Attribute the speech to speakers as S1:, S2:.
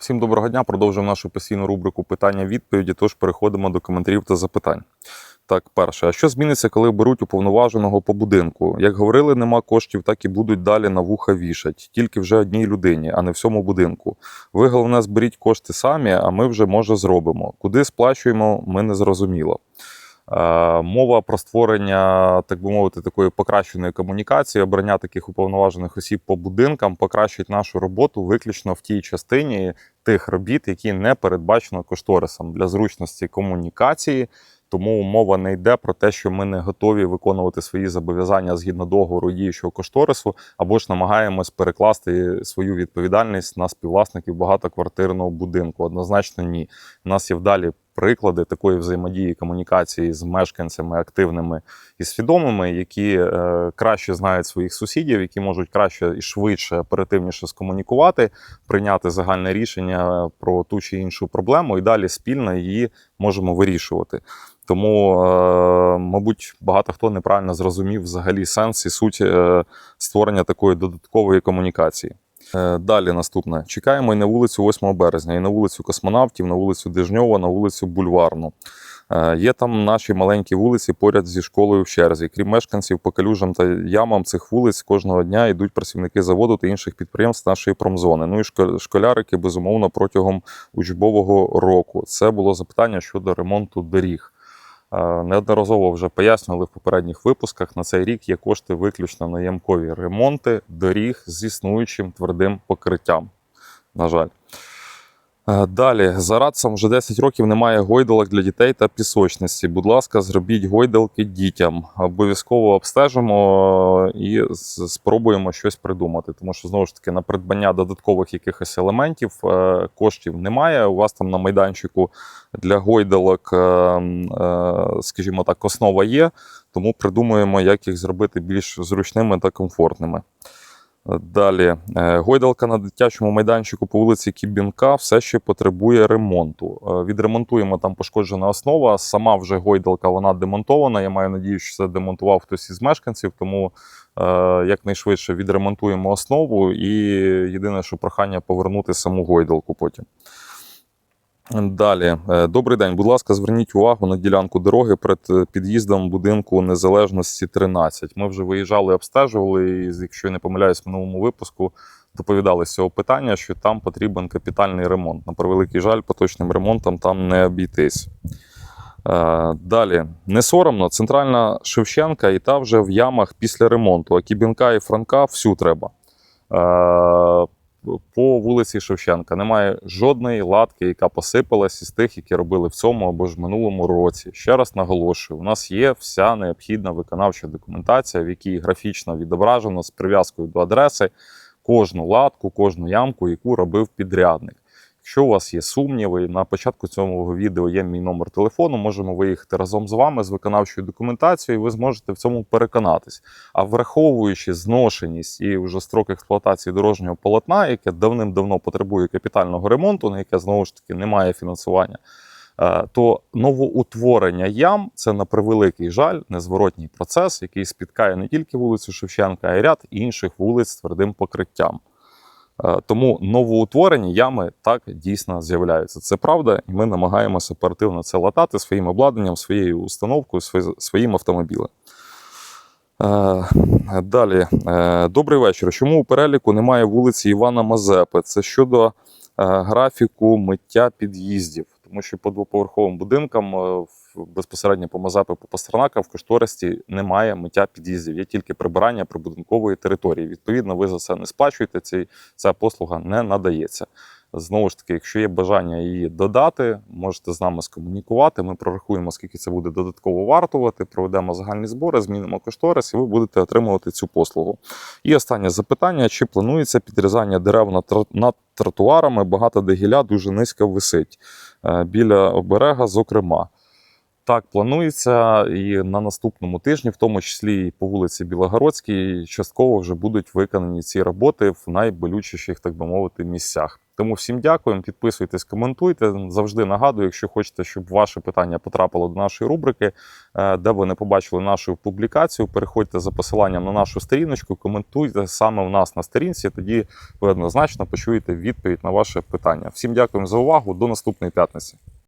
S1: Всім доброго дня. Продовжуємо нашу постійну рубрику питання-відповіді. Тож переходимо до коментарів та запитань. Так, перше, а що зміниться, коли беруть уповноваженого по будинку? Як говорили, нема коштів, так і будуть далі на вуха вішать, тільки вже одній людині, а не всьому будинку. Ви головне зберіть кошти самі, а ми вже може зробимо. Куди сплачуємо, ми не зрозуміло. Е, Мова про створення, так би мовити, такої покращеної комунікації, обрання таких уповноважених осіб по будинкам покращить нашу роботу виключно в тій частині тих робіт, які не передбачено кошторисом для зручності комунікації. Тому мова не йде про те, що ми не готові виконувати свої зобов'язання згідно договору діючого кошторису, або ж намагаємось перекласти свою відповідальність на співвласників багатоквартирного будинку. Однозначно, ні. У нас є вдалі приклади такої взаємодії комунікації з мешканцями активними і свідомими, які е, краще знають своїх сусідів, які можуть краще і швидше, оперативніше скомунікувати, прийняти загальне рішення про ту чи іншу проблему, і далі спільно її можемо вирішувати. Тому, е, мабуть, багато хто неправильно зрозумів взагалі сенс і суть е, створення такої додаткової комунікації. Е, Далі наступне. Чекаємо і на вулицю 8 березня, і на вулицю Космонавтів, на вулицю Дежньова, на вулицю Бульварну. Е, Є там наші маленькі вулиці поряд зі школою в черзі. Крім мешканців, по калюжам та ямам цих вулиць кожного дня йдуть працівники заводу та інших підприємств нашої промзони. Ну і шко- школярики, безумовно, протягом учбового року. Це було запитання щодо ремонту доріг. Е, Неодноразово вже пояснювали в попередніх випусках. На цей рік є кошти виключно на ямкові ремонти доріг з існуючим твердим покриттям. На жаль. Е, Далі, за радцем вже 10 років немає гойдалок для дітей та пісочниці. Будь ласка, зробіть гойдалки дітям. Обов'язково обстежимо е, і спробуємо щось придумати. Тому що знову ж таки на придбання додаткових якихось елементів е, коштів немає. У вас там на майданчику для гойдалок, скажімо так, основа є. Тому придумуємо, як їх зробити більш зручними та комфортними. Далі, Е, гойдалка на дитячому майданчику по вулиці Кібінка все ще потребує ремонту. Е, Відремонтуємо там пошкоджена основа. Сама вже гойдалка вона демонтована. Я маю надію, що це демонтував хтось із мешканців, тому е, якнайшвидше відремонтуємо основу. І єдине, що прохання повернути саму гойдалку потім. Далі, Е, добрий день. Будь ласка, зверніть увагу на ділянку дороги перед е, під'їздом будинку Незалежності 13. Ми вже виїжджали, обстежували, і якщо я не помиляюсь, в минулому випуску доповідали з цього питання, що там потрібен капітальний ремонт. На превеликий жаль, поточним ремонтом там не обійтись. Е, Далі, не соромно, центральна Шевченка і та вже в ямах після ремонту, а Кібінка і Франка всю треба. По вулиці Шевченка немає жодної латки, яка посипалась із тих, які робили в цьому або ж минулому році. Ще раз наголошую: у нас є вся необхідна виконавча документація, в якій графічно відображено з прив'язкою до адреси кожну латку, кожну ямку, яку робив підрядник. Якщо у вас є сумніви, на початку цього відео є мій номер телефону. Можемо виїхати разом з вами з виконавчою документацією, і ви зможете в цьому переконатись. А враховуючи зношеність і вже строк експлуатації дорожнього полотна, яке давним-давно потребує капітального ремонту, на яке знову ж таки немає фінансування, е, то новоутворення ям це на превеликий жаль незворотній процес, який спіткає не тільки вулицю Шевченка, а й ряд інших вулиць з твердим покриттям. Е, Тому новоутворені ями так дійсно з'являються. Це правда, і ми намагаємося оперативно це латати своїм обладнанням, своєю установкою, свої- своїм автомобілем. Е, Далі. Е, Добрий вечір. Чому у переліку немає вулиці Івана Мазепи? Це щодо графіку миття під'їздів. Тому що по двоповерховим будинкам в- безпосередньо по Мазепи, по Пастернака в коштористі немає миття під'їздів, є тільки прибирання прибудинкової території. Відповідно, ви за це не сплачуєте. Ці, ця послуга не надається. Знову ж таки, якщо є бажання її додати, можете з нами скомунікувати. Ми прорахуємо, скільки це буде додатково вартувати, проведемо загальні збори, змінимо кошторис, і ви будете отримувати цю послугу. І останнє запитання: чи планується підрізання дерев над, тротуарами? Багато де гілля дуже низько висить е, біля оберега, зокрема. Так, планується і на наступному тижні, в тому числі і по вулиці Білогородській, частково вже будуть виконані ці роботи в найболючіших, так би мовити, місцях. Тому всім дякуємо, підписуйтесь, коментуйте. Завжди нагадую, якщо хочете, щоб ваше питання потрапило до нашої рубрики, е, де ви не побачили нашу публікацію, переходьте за посиланням на нашу сторіночку, коментуйте саме у нас на сторінці. Тоді ви однозначно почуєте відповідь на ваше питання. Всім дякуємо за увагу. До наступної п'ятниці.